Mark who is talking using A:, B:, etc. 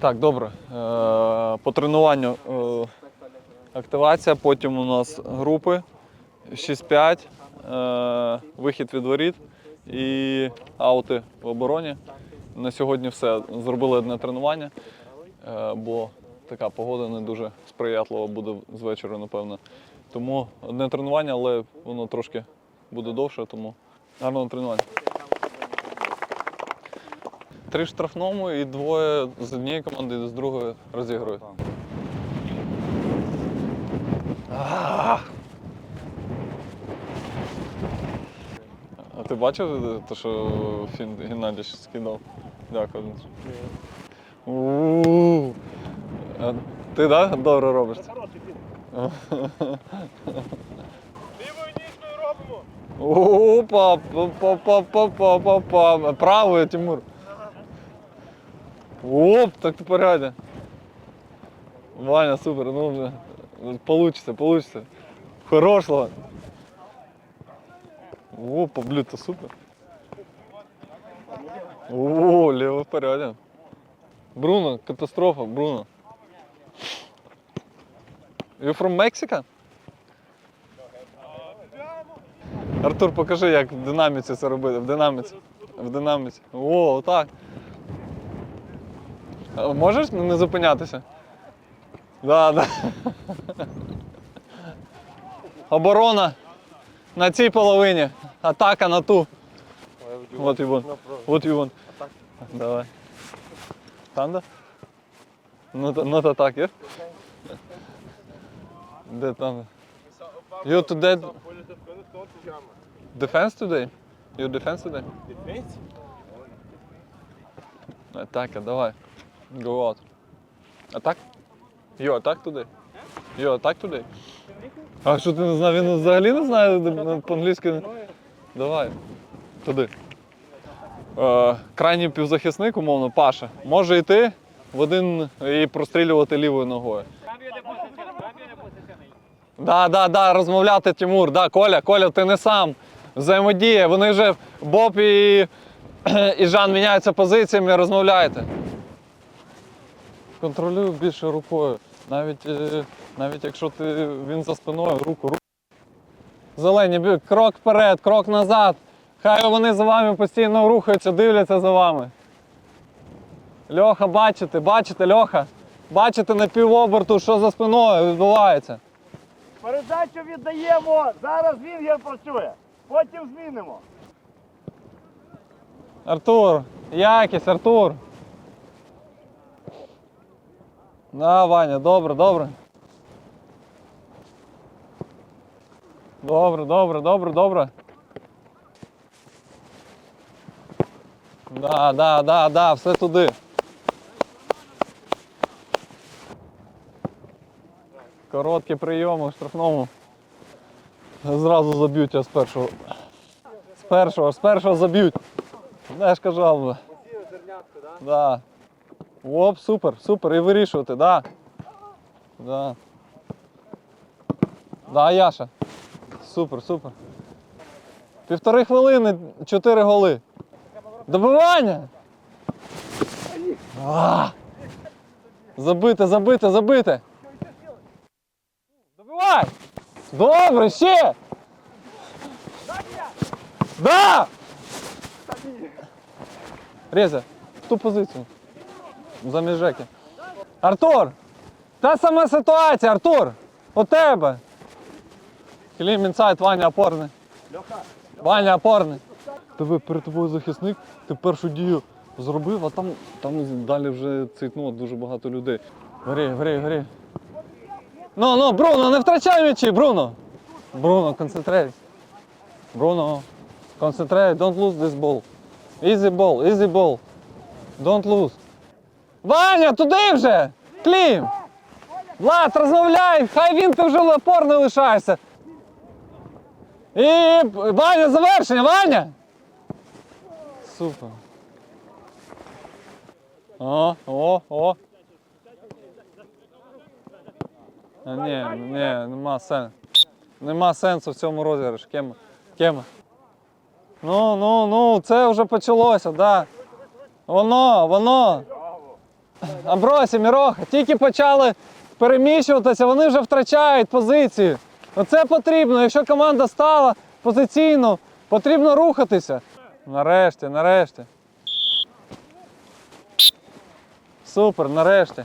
A: Так, добре. Е, По тренуванню е, активація, потім у нас групи 6-5, е, вихід від воріт і аути в обороні. На сьогодні все. Зробили одне тренування, бо така погода не дуже сприятлива буде з вечора, напевно. Тому одне тренування, але воно трошки буде довше, тому гарного тренування. Три штрафному і двоє з однієї команди, з другої розігрують. А! А ти бачив те, що Фін Геннадій скидав? Дякую. У-у-у. Ти так добре робиш? це?
B: Лівою ніжкою робимо.
A: Опа, па па па па па па Правою, Тимур. Оп, так ти порядя. Ваня, супер, ну вже. Получится, получится. Хорошего. Опа, то супер. О, лево порядок. Бруно, катастрофа, Бруно. You from Mexico? Артур, покажи, як в динаміці це робити. В динаміці. В динаміці. О, отак. А Можеш не зупинятися? Да, да. Оборона на цій половині. Атака на ту. Want? What you want? Давай. Танда? Not, not attack, yeah? Де там? You today defense today? You defense today? Атака, давай. Go out. Attack? You attack today? You attack today? А що ти не знав? Він взагалі не знає по-англійськи? Давай. Туди. Е, крайній півзахисник, умовно, Паша, може йти в один і прострілювати лівою ногою. Да, да, да, розмовляти Тимур. Да, Коля, Коля, ти не сам. Взаємодія. Вони вже Боб і, і Жан міняються позиціями, розмовляйте. Контролюй більше рукою. Навіть, е, навіть якщо ти, він за спиною, руку, руку. Зелені, крок вперед, крок назад. Хай вони за вами постійно рухаються, дивляться за вами. Льоха, бачите, бачите, Льоха. Бачите на півоберту, що за спиною відбувається.
B: Передачу віддаємо. Зараз Вінгер працює. Потім змінимо.
A: Артур, якість, Артур. Да, Ваня, добре, добре. Добре, добре, добре, добре. Да, да, да, да, все туди. Короткі прийоми в штрафному. Зразу заб'ють я з першого. З першого, з першого заб'ють. Ж казав. би. Да. Оп, супер, супер. І вирішувати, да. Да. Да, Яша. Супер, супер. Півтори хвилини, чотири голи. Добивання! А! Забите, забите, забите. Добивай! Добре, ще! Да! Реза, в ту позицію. Замість Жеки. Артур! Та сама ситуація, Артур! У тебе! Клім інсайд, Ваня опорний. Ваня опорний. Тебе перед тобою захисник, ти першу дію зробив, а там, там далі вже цитнуло дуже багато людей. Гори, гори, гори. Ну, ну, Бруно, не втрачай м'ячі, Бруно! Бруно, концентрейт. Бруно, concentrate, don't lose this ball. Easy ball, easy ball. Don't lose. Ваня, туди вже! Клім! Влад, розмовляй! Хай він ти вже опорний лишаєшся. І Ваня, завершення, Ваня! Супер. О, о, о. А, ні, ні, нема сенсу. Нема сенсу в цьому розіграші. Кема. Кема. Ну, ну, ну, це вже почалося, да. Воно, воно. Амбросі, Міроха, тільки почали переміщуватися, вони вже втрачають позицію. Оце потрібно. Якщо команда стала позиційно, потрібно рухатися. Нарешті, нарешті. Супер, нарешті.